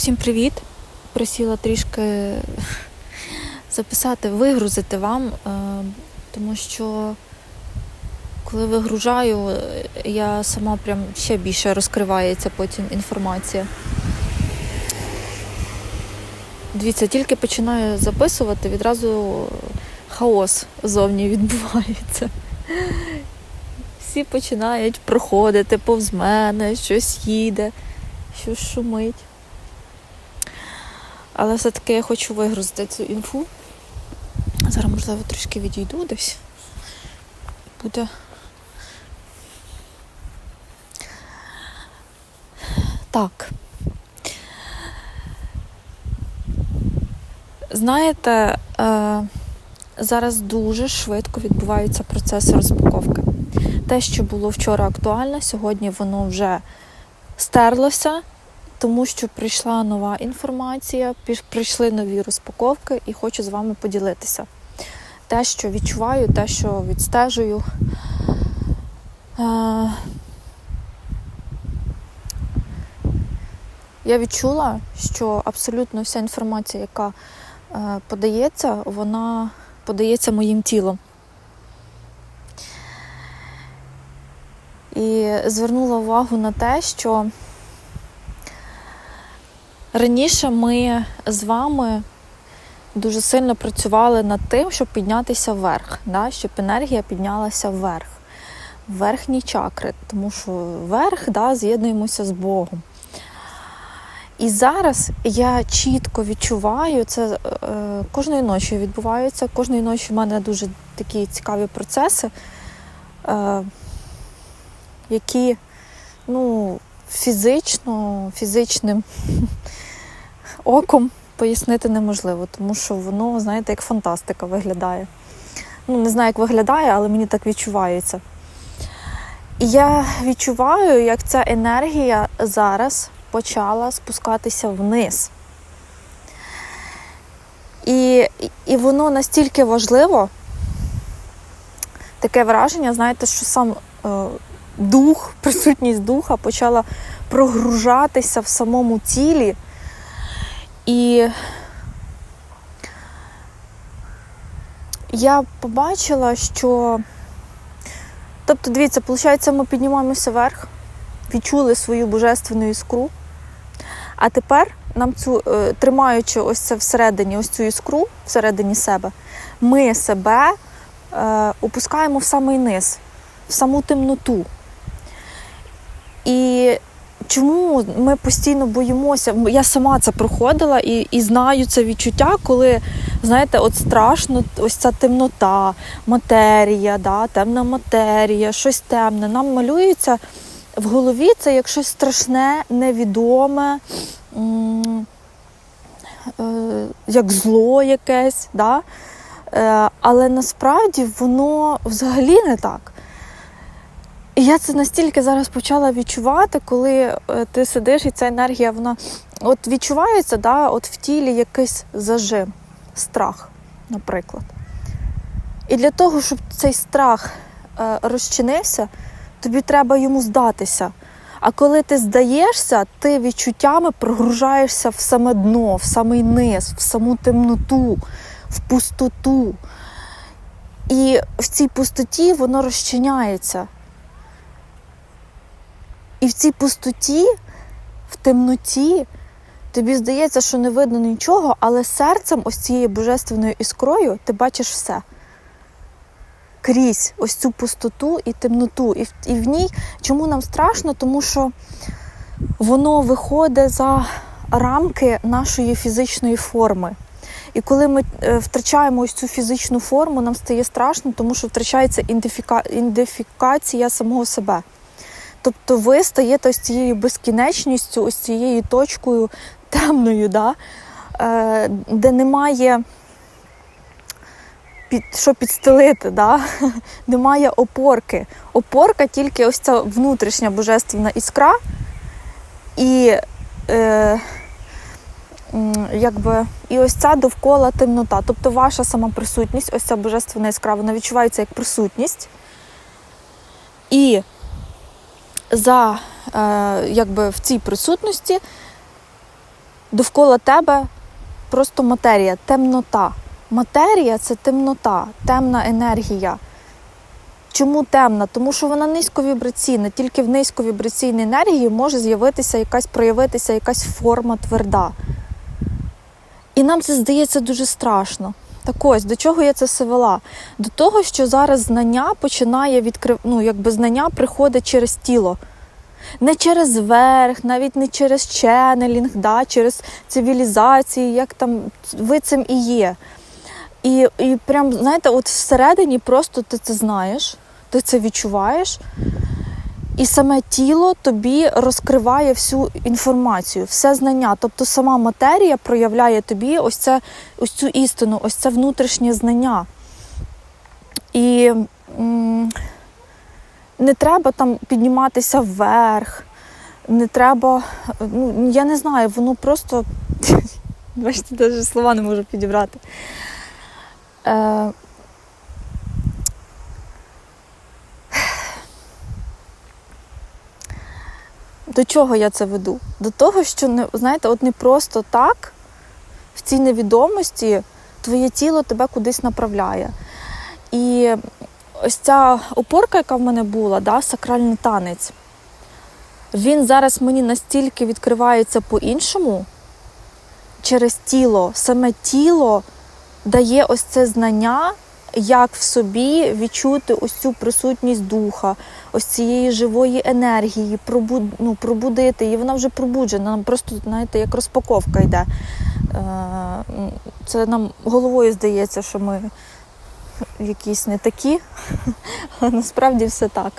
Всім привіт! Просила трішки записати, вигрузити вам, е, тому що коли вигружаю, я сама прям ще більше розкривається потім інформація. Дивіться, тільки починаю записувати, відразу хаос зовні відбувається. Всі починають проходити повз мене, щось їде, щось шумить. Але все-таки я хочу вигрузити цю інфу. Зараз, можливо, трішки відійду десь. Буде. Так. Знаєте, е, зараз дуже швидко відбуваються процеси розпаковки. Те, що було вчора актуально, сьогодні воно вже стерлося тому що прийшла нова інформація, прийшли нові розпаковки і хочу з вами поділитися. Те, що відчуваю, те, що відстежую. Е, Я відчула, що абсолютно вся інформація, яка е, подається, вона подається моїм тілом. І звернула увагу на те, що Раніше ми з вами дуже сильно працювали над тим, щоб піднятися вверх, да? щоб енергія піднялася вверх, в верхні чакри, тому що вверх да, з'єднуємося з Богом. І зараз я чітко відчуваю, це е, кожної ночі відбувається. Кожної ночі в мене дуже такі цікаві процеси, е, які ну, фізично, фізичним оком пояснити неможливо, тому що воно, знаєте, як фантастика виглядає. Ну, не знаю, як виглядає, але мені так відчувається. І я відчуваю, як ця енергія зараз почала спускатися вниз. І, і воно настільки важливо, таке враження, знаєте, що сам е, дух, присутність духа почала прогружатися в самому тілі. І я побачила, що. Тобто, дивіться, виходить, ми піднімаємося вверх, відчули свою божественну іскру, а тепер нам цю, е, тримаючи ось це всередині, ось цю іскру всередині себе, ми себе е, опускаємо в самий низ, в саму темноту. І чому ми постійно боїмося? Я сама це проходила і і знаю це відчуття, коли, знаєте, от страшно, ось ця темнота, матерія, да, темна матерія, щось темне. Нам малюється в голові це як щось страшне, невідоме, е, як зло якесь. Да? Е, але насправді воно взагалі не так. І я це настільки зараз почала відчувати, коли е, ти сидиш, і ця енергія, вона от відчувається, да, от в тілі якийсь зажим, страх, наприклад. І для того, щоб цей страх е, розчинився, тобі треба йому здатися. А коли ти здаєшся, ти відчуттями прогружаєшся в саме дно, в самий низ, в саму темноту, в пустоту. І в цій пустоті воно розчиняється. І в цій пустоті, в темноті, тобі здається, що не видно нічого, але серцем, ось цією божественною іскрою, ти бачиш все. Крізь ось цю пустоту і темноту. І в, і в ній чому нам страшно? Тому що воно виходить за рамки нашої фізичної форми. І коли ми е, втрачаємо ось цю фізичну форму, нам стає страшно, тому що втрачається ідентифіка... ідентифікація самого себе. Тобто ви стаєте ось цією безкінечністю, ось цією точкою темною, да? е, де немає під, що підстелити, да? немає опорки. Опорка тільки ось ця внутрішня божественна іскра і е, якби, і ось ця довкола темнота. Тобто ваша сама присутність, ось ця божественна іскра, вона відчувається як присутність. І за е, якби в цій присутності довкола тебе просто матерія, темнота. Матерія це темнота, темна енергія. Чому темна? Тому що вона низьковібраційна. Тільки в низьковібраційній енергії може з'явитися якась проявитися якась форма тверда. І нам це здається дуже страшно. Так ось, до чого я це все вела? До того, що зараз знання починає відкрив... ну, якби знання приходить через тіло. Не через верх, навіть не через ченнелінг, да, через цивілізації, як там ви цим і є. І, і прям, знаєте, от всередині просто ти це знаєш, ти це відчуваєш, і саме тіло тобі розкриває всю інформацію, все знання. Тобто сама матерія проявляє тобі ось, це, ось цю істину, ось це внутрішнє знання. І м, не треба там підніматися вверх, не треба, ну, я не знаю, воно просто. Бачите, навіть слова не можу підібрати. Е, До чого я це веду? До того, що не знаєте, от не просто так в цій невідомості твоє тіло тебе кудись направляє. І ось ця опорка, яка в мене була, да, сакральний танець, він зараз мені настільки відкривається по-іншому через тіло. Саме тіло дає ось це знання, як в собі відчути ось цю присутність духа, ось цієї живої енергії, пробуд, ну, пробудити її. Вона вже пробуджена, нам просто, знаєте, як розпаковка йде. Е, Це нам головою здається, що ми якісь не такі, але насправді все так.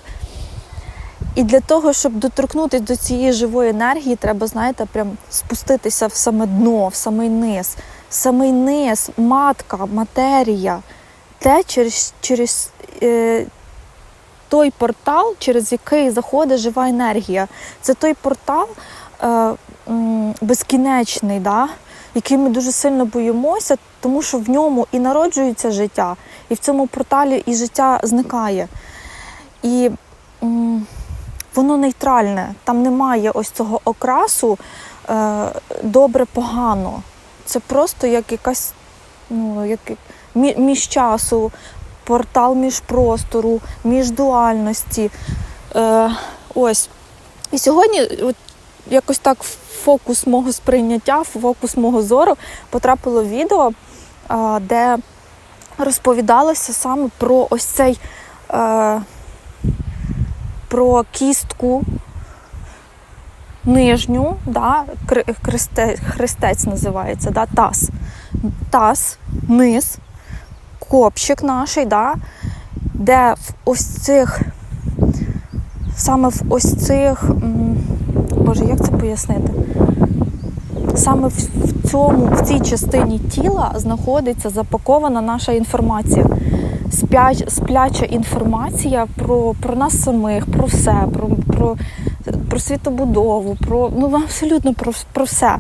І для того, щоб доторкнутися до цієї живої енергії, треба, знаєте, прям спуститися в саме дно, в самий низ. Самий низ, матка, матерія, те, через, через е, той портал, через який заходить жива енергія. Це той портал е, безкінечний, да? який ми дуже сильно боїмося, тому що в ньому і народжується життя, і в цьому порталі і життя зникає. І воно нейтральне, там немає ось цього окрасу е, добре-погано. Це просто як якась ну, як, між часу, портал між простору, між дуальності. Е, ось. І сьогодні от, якось так фокус мого сприйняття, фокус мого зору потрапило відео, е, де розповідалося саме про ось цей. Е, про кістку нижню, да, хрестець називається, да, таз. Таз, низ, копчик наш, да, де в ось цих, саме в ось цих, боже, як це пояснити? Саме в цьому, в цій частині тіла знаходиться запакована наша інформація спяч, спляча інформація про, про нас самих, про все, про, про, про світобудову, про ну абсолютно про, про все.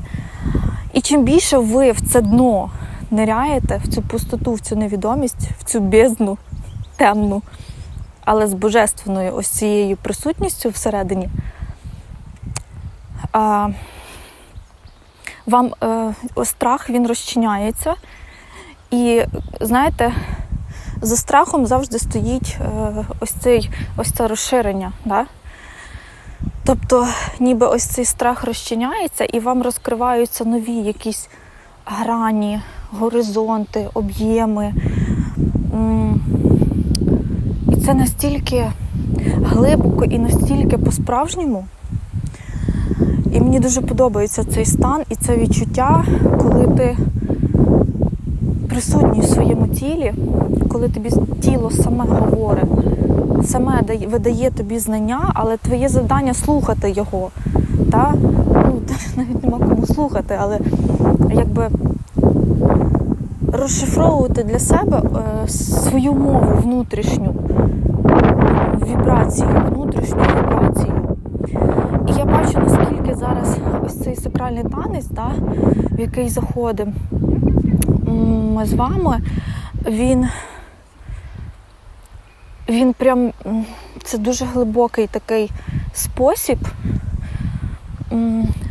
І чим більше ви в це дно ниряєте, в цю пустоту, в цю невідомість, в цю бездну темну, але з божественною ось цією присутністю всередині, а, вам е, страх він розчиняється. І знаєте, за страхом завжди стоїть е, ось цей ось це розширення. Да? Тобто, ніби ось цей страх розчиняється, і вам розкриваються нові якісь грані, горизонти, об'єми. І це настільки глибоко і настільки по-справжньому. І мені дуже подобається цей стан і це відчуття, коли ти присутній в своєму тілі, коли тобі тіло саме говорить, саме дає- видає тобі знання, але твоє завдання слухати його. Та? Ну, навіть нема кому слухати, але якби розшифровувати для себе е, свою мову внутрішню, вібрацію, внутрішню вібрацію. І я бачу, наскільки зараз ось цей сакральний танець, да, в який заходимо з вами, він, він прям це дуже глибокий такий спосіб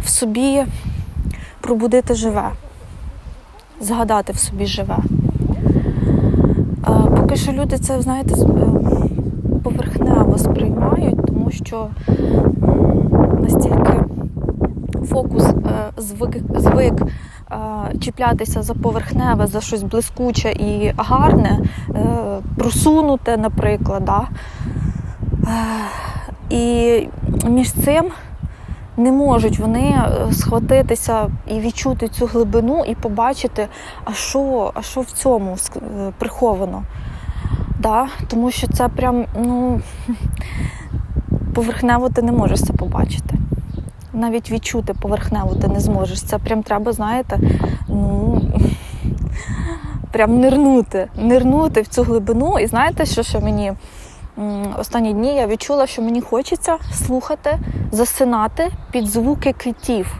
в собі пробудити живе, згадати в собі живе. Е, Поки що люди це, знаєте, е, поверхнево сприймають, тому що настільки фокус е, звик, звик чіплятися за поверхневе, за щось блискуче і гарне, просунуте, наприклад. Да? І між цим не можуть вони е, схватитися і відчути цю глибину і побачити, а що, а що в цьому е, приховано. Да? Тому що це прям, ну, поверхнево ти не можеш це побачити. Навіть відчути поверхнево ти не зможеш. Це прям треба, знаєте, ну прям нирнути, нирнути в цю глибину. І знаєте, що, що мені останні дні я відчула, що мені хочеться слухати, засинати під звуки китів,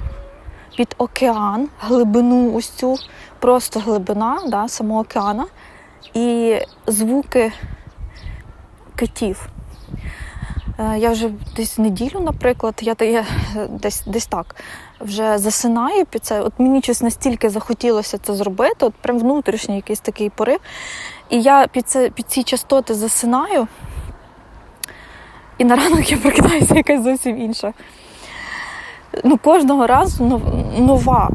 під океан, глибину ось цю, просто глибина да, самого океана і звуки китів. Е, Я вже десь неділю, наприклад, я, я десь, десь так вже засинаю під це. От мені щось настільки захотілося це зробити, от прям внутрішній якийсь такий порив. І я під, це, під ці частоти засинаю, і на ранок я прокидаюся якась зовсім інша. Ну, кожного разу нова.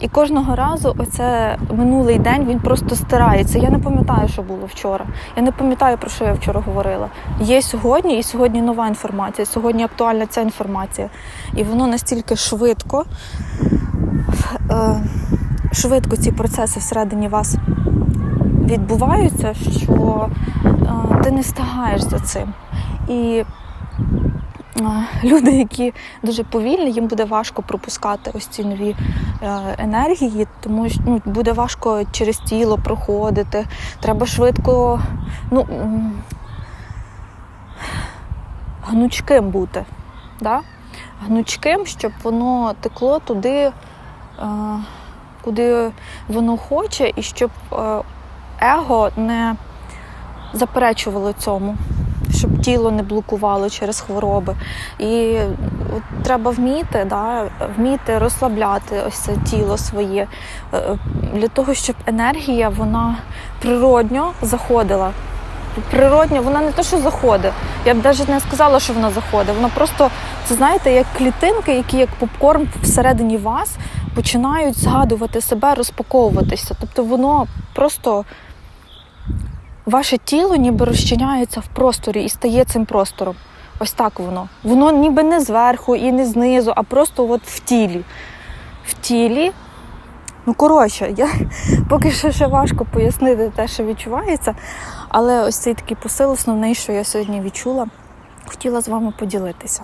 І кожного разу оце минулий день він просто стирається. Я не пам'ятаю, що було вчора. Я не пам'ятаю, про що я вчора говорила. Є сьогодні, і сьогодні нова інформація. Сьогодні актуальна ця інформація. І воно настільки швидко, е, швидко ці процеси всередині вас відбуваються, що е, ти не встигаєш за цим. І е, люди, які дуже повільні, їм буде важко пропускати ось ці нові е, енергії, тому що ну, буде важко через тіло проходити. Треба швидко ну, гнучким бути. Да? Гнучким, щоб воно текло туди, е, куди воно хоче, і щоб его не заперечувало цьому, щоб тіло не блокувало через хвороби. І от треба вміти, да, вміти розслабляти ось це тіло своє е, для того, щоб енергія вона природньо заходила. Природньо, вона не те, що заходить. Я б навіть не сказала, що вона заходить. Вона просто, це знаєте, як клітинки, які як попкорн всередині вас починають згадувати себе, розпаковуватися. Тобто воно просто ваше тіло ніби розчиняється в просторі і стає цим простором. Ось так воно. Воно ніби не зверху і не знизу, а просто от в тілі. В тілі. Ну, коротше, я поки що ще важко пояснити те, що відчувається. Але ось цей такий посил основний, що я сьогодні відчула, хотіла з вами поділитися.